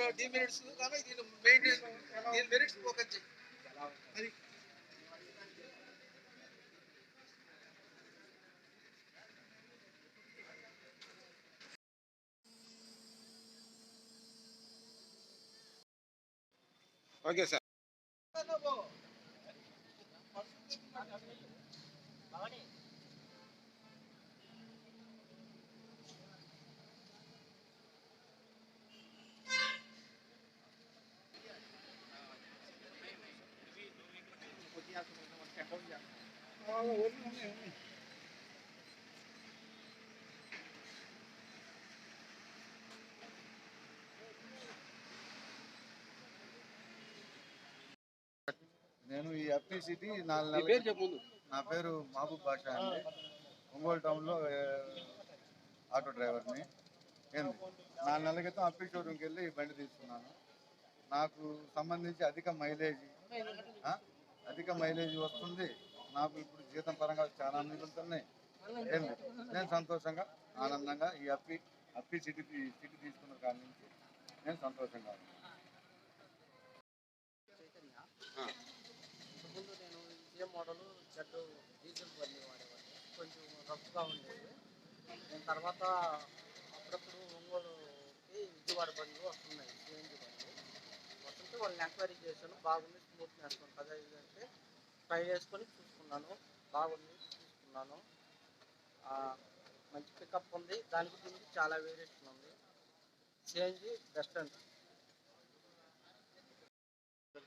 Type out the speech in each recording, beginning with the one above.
యొక్క డిమెరిట్స్ కానీ దీని మెయింటైన్ దీని మెరిట్స్ ఫోకస్ చేయి అది ఓకే సార్ నేను ఈ ఎఫ్టీ సిటీ నాలుగు నెలల నా పేరు మహబూబ్ బాషా అండి. ఒంగోలు టౌన్లో ఆటో డ్రైవర్ని. ఏంది? నాలుగు నెలల క్రితం అప్పీ షోరూమ్కి వెళ్ళి ఈ బండి తీసుకున్నాను. నాకు సంబంధించి అధిక మైలేజ్ అధిక మైలేజ్ వస్తుంది. నాకు ఇప్పుడు జీతం పరంగా చాలా మిగులుతున్నాయి నేను సంతోషంగా ఆనందంగా ఈ అప్పి అప్పి సిటీ సిటీ తీసుకున్న కాడి నుంచి నేను సంతోషంగా ముందు నేను ఏ మోడల్ జెడ్ డీజిల్ బండి వాడేవాడిని. కొంచెం రఫ్గా ఉండేది. నేను తర్వాత అప్పుడప్పుడు ఒంగోలుకి విజయవాడ బండ్లు వస్తున్నాయి సిఎన్జి బండ్లు. వస్తుంటే వాళ్ళని ఎంక్వైరీ చేశాను. బాగుంది స్మూత్నెస్ ఉంటుంది అంటే ట్రై చేసుకొని చూసుకున్నాను. బాగుంది తీసుకున్నాను మంచి పికప్ ఉంది. దానికి దీనికి చాలా వేరియేషన్ ఉంది. చేంజ్ బెస్ట్ అండి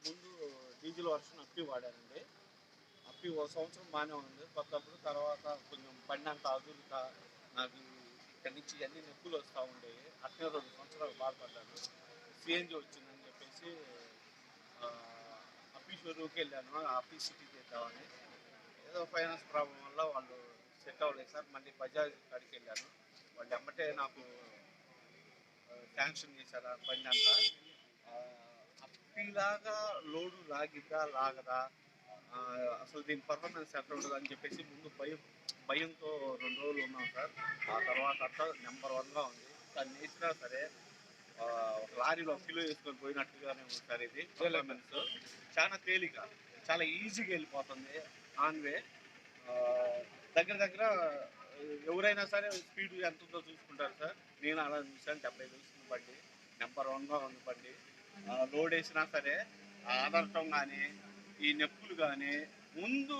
ముందు డీజిల్ వర్షన్ అప్పి వాడానండి అప్పి ఒక సంవత్సరం బాగానే ఉంది. కొత్తప్పుడు తర్వాత కొంచెం పడినంత అదురుగా నాకు ఇక్కడి నుంచి అన్ని నొప్పులు వస్తూ ఉండేవి. అట్నే రెండు సంవత్సరాలు బాధపడ్డాను. సిఎన్జి వచ్చిందని చెప్పేసి అప్పి వెళ్ళాను ఆఫీస్ సిటీ చేద్దామని. ఏదో ఫైనాన్స్ ప్రాబ్లం వల్ల వాళ్ళు సెట్ అవ్వలేదు సార్. మళ్ళీ బజాజ్ కాడికి వెళ్ళాను. వాళ్ళు ఎమ్మటే నాకు శాంక్షన్ చేశారు ఆ పని అంతా. అప్పటిలాగా లోడు లాగిద్దా లాగదా? అసలు దీని పర్ఫార్మెన్స్ ఎట్లా ఉండదు అని చెప్పేసి ముందు భయం భయంతో రెండు రోజులు ఉన్నాం సార్. ఆ తర్వాత అంతా నెంబర్ వన్గా ఉంది. దాన్ని వేసినా సరే ఒక లారీలో కిలో వేసుకొని పోయినట్టుగానే ఉంటారు ఇది. పర్ఫార్మెన్స్ చాలా తేలిక. చాలా ఈజీగా వెళ్ళిపోతుంది. ఆన్ వే దగ్గర దగ్గర ఎవరైనా సరే స్పీడ్ ఎంత ఉందో చూసుకుంటారు సార్ నేను అలా చూసాను డెబ్బై చూసిన బండి నెంబర్ వన్గా ఉంది బండి. లోడ్ వేసినా సరే ఆ ఆదర్శం కానీ ఈ నొప్పులు కానీ ముందు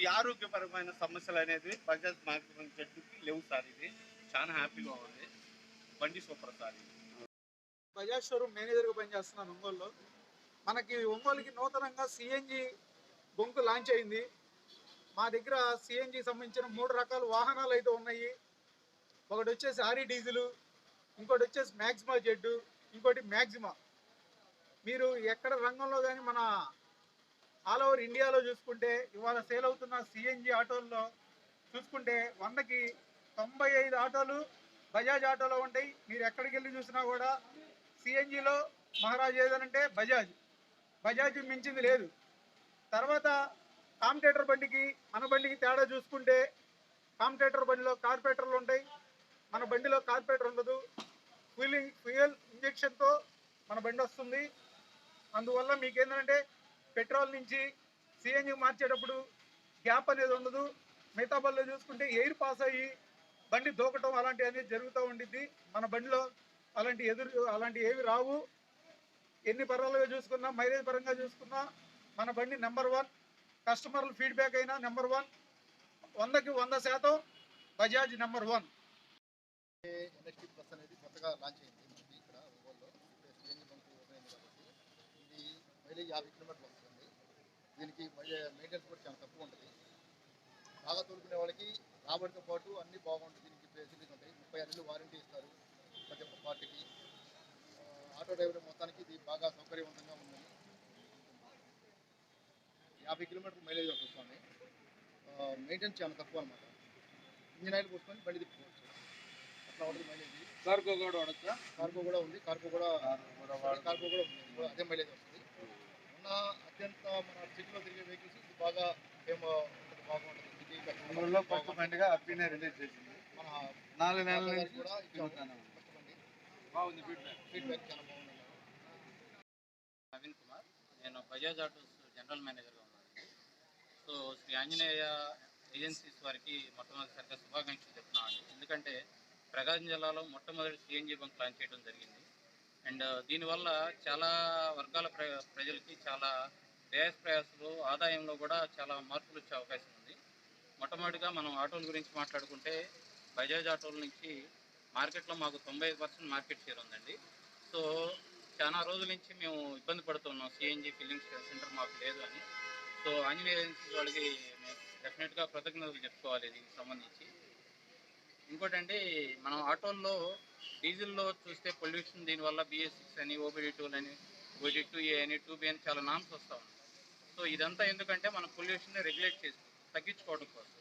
ఈ ఆరోగ్యపరమైన సమస్యలు అనేది బజాజ్ మాకు చెట్టుకి లేవు సార్ ఇది. చాలా హ్యాపీగా ఉంది. బండి సూపర్ బజాజ్ షోరూమ్ మేనేజర్గా పనిచేస్తున్నాను ఒంగోలులో మనకి ఒంగోలుకి నూతనంగా సిఎన్జి బొంకు లాంచ్ అయింది. మా దగ్గర సిఎన్జి సంబంధించిన మూడు రకాల వాహనాలు అయితే ఉన్నాయి. ఒకటి వచ్చేసి ఆరి డీజిల్ ఇంకోటి వచ్చేసి మ్యాక్సిమా జెడ్డు ఇంకోటి మ్యాక్సిమా మీరు ఎక్కడ రంగంలో కానీ మన ఆల్ ఓవర్ ఇండియాలో చూసుకుంటే ఇవాళ సేల్ అవుతున్న సిఎన్జి ఆటోల్లో చూసుకుంటే వందకి తొంభై ఐదు ఆటోలు బజాజ్ ఆటోలో ఉంటాయి మీరు ఎక్కడికి వెళ్ళి చూసినా కూడా సిఎన్జిలో మహారాజ్ ఏదనంటే బజాజ్. బజాజ్ మించింది లేదు. తర్వాత కాంపిటేటర్ బండికి మన బండికి తేడా చూసుకుంటే కాంపిటేటర్ బండిలో కార్పొరేటర్లు ఉంటాయి. మన బండిలో కార్పొరేటర్ ఉండదు. ఫ్యూలింగ్ ఫ్యూయల్ ఇంజెక్షన్తో మన బండి వస్తుంది. అందువల్ల మీకు ఏంటంటే పెట్రోల్ నుంచి సిఎన్జి మార్చేటప్పుడు గ్యాప్ అనేది ఉండదు. మిగతా బళ్ళు చూసుకుంటే ఎయిర్ పాస్ అయ్యి బండి దూకటం అలాంటివన్నీ జరుగుతూ ఉండిద్ది. మన బండిలో అలాంటి ఎదురు అలాంటి ఏవి రావు. ఎన్ని పరాలుగా చూసుకున్నా మైలేజ్ పరంగా చూసుకున్నా మన బండి నెంబర్ వన్. కస్టమర్ల ఫీడ్బ్యాక్ అయినా నెంబర్ వన్. వందకి వంద శాతం Bajaj number one. NST plus అనేది కొత్తగా లాంచ్ అయింది. మనకి ఇక్కడ ఒంగోలులో సిఎన్జి బంక్ ఓపెన్ అయింది కాబట్టి ఇది మైలేజ్ యాభై కిలోమీటర్లు వస్తుంది. దీనికి మెయింటెనెన్స్ కూడా చాలా తక్కువ ఉంటుంది. బాగా తోలుకునే వాళ్ళకి రాబడితో పాటు అన్ని బాగుంటుంది దీనికి ఫెసిలిటీస్ ఉంటాయి. ముప్పై నెలలు వారంటీ ఇస్తారు ప్రతి ఒక్క పార్టీకి ఆటో డ్రైవర్ మొత్తానికి ఇది బాగా సౌకర్యవంతంగా ఉందని యాభై కిలోమీటర్ మైలేజ్ వస్తుంది మెయింటెనెన్స్ చాలా తక్కువ అనమాట ఇంజిన్ ఆయిల్ పోసుకొని బండి తిప్పుకోవచ్చు. అట్లా ఉంటుంది మైలేజ్ కార్గో కూడా వాడచ్చా? కార్గో కూడా ఉంది. కార్గో కూడా కార్గో కూడా ఉంది. అదే మైలేజ్ వస్తుంది. ఉన్న అత్యంత మన సిటీలో తిరిగే వెహికల్స్ ఇది బాగా ఉంటుంది బాగుంటుంది. ఫస్ట్ పండుగ రిలీజ్ చేసింది. నాలుగు నెలల నుంచి బాగుంది ఫీడ్బ్యాక్ ఫీడ్బ్యాక్ చాలా బాగుంది. నవీన్ కుమార్. నేను బజాజ్ ఆటోస్ జనరల్ మేనేజర్గా ఉన్నాను. సో శ్రీ ఆంజనేయ ఏజెన్సీస్ వారికి మొట్టమొదటిసారిగా శుభాకాంక్షలు చెప్తున్నాను. ఎందుకంటే ప్రకాశం జిల్లాలో మొట్టమొదటి సిఎన్జీ బంక్ లాంచ్ చేయడం జరిగింది. అండ్ uh, దీనివల్ల చాలా వర్గాల ప్రజలకి చాలా ప్రయాస ప్రయాసలు ఆదాయంలో కూడా చాలా మార్పులు వచ్చే అవకాశం ఉంది మొట్టమొదటిగా మనం ఆటోల గురించి మాట్లాడుకుంటే బజాజ్ ఆటోల నుంచి మార్కెట్లో మాకు తొంభై పర్సెంట్ మార్కెట్ షేర్ ఉందండి. సో చాలా రోజుల నుంచి మేము ఇబ్బంది పడుతున్నాం. సిఎన్జి ఫిల్లింగ్ సెంటర్ మాకు లేదు అని. సో ఆంజనేయ ఏజెన్సీ వాళ్ళకి మేము డెఫినెట్గా కృతజ్ఞతలు చెప్పుకోవాలి దీనికి సంబంధించి. ఇంకోటండి మనం ఆటోల్లో డీజిల్లో చూస్తే పొల్యూషన్ దీనివల్ల బిఎస్ సిక్స్ అని ఓబిడి టూ అని ఓబిడి టూ ఏ అని టూ బి అని చాలా నామ్స్ వస్తూ ఉన్నాయి. సో ఇదంతా ఎందుకంటే మన పొల్యూషన్ని రెగ్యులేట్ చేసి తగ్గించుకోవడం కోసం.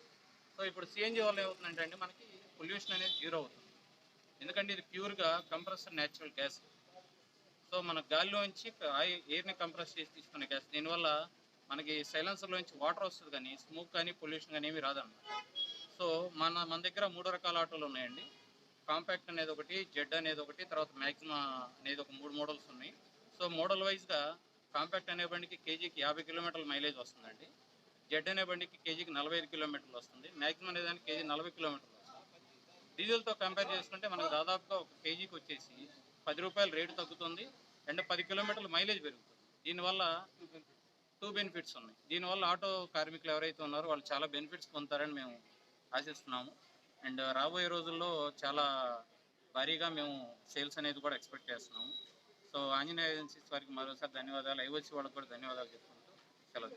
సో ఇప్పుడు సిఎన్జి వల్ల ఏమవుతుందంటే అండి మనకి పొల్యూషన్ అనేది జీరో అవుతుంది. ఎందుకంటే ఇది ప్యూర్గా కంప్రెస్డ్ న్యాచురల్ గ్యాస్. సో మన గాలిలోంచి ఎయిర్ని కంప్రెస్ చేసి తీసుకునే గ్యాస్. దీనివల్ల మనకి సైలెన్సర్లోంచి వాటర్ వస్తుంది కానీ స్మోక్ కానీ పొల్యూషన్ కానీ ఏమి రాదన్నమాట. సో మన మన దగ్గర మూడు రకాల ఆటోలు ఉన్నాయండి. కాంపాక్ట్ అనేది ఒకటి జెడ్ అనేది ఒకటి తర్వాత మ్యాక్సిమా అనేది ఒక మూడు మోడల్స్ ఉన్నాయి. సో మోడల్ వైజ్గా కాంపాక్ట్ అనే బండికి కేజీకి యాభై కిలోమీటర్ల మైలేజ్ వస్తుందండి. జెడ్ అనే బండికి కేజీకి నలభై ఐదు కిలోమీటర్లు వస్తుంది. మ్యాక్సిమం అనేదానికి కేజీ నలభై కిలోమీటర్లు వస్తుంది. డీజిల్తో కంపేర్ చేసుకుంటే మనకు దాదాపుగా ఒక కేజీకి వచ్చేసి పది రూపాయలు రేటు తగ్గుతుంది. అండ్ పది కిలోమీటర్లు మైలేజ్ పెరుగుతుంది. దీనివల్ల టూ బెనిఫిట్స్ ఉన్నాయి. దీనివల్ల ఆటో కార్మికులు ఎవరైతే ఉన్నారో వాళ్ళు చాలా బెనిఫిట్స్ పొందుతారని మేము ఆశిస్తున్నాము. అండ్ రాబోయే రోజుల్లో చాలా భారీగా మేము సేల్స్ అనేది కూడా ఎక్స్పెక్ట్ చేస్తున్నాము. సో ఆంజనేయ ఏజెన్సీస్ వారికి మరోసారి ధన్యవాదాలు. ఐవచ్చి వాళ్ళకి కూడా ధన్యవాదాలు చెప్పుకుంటూ సెలవు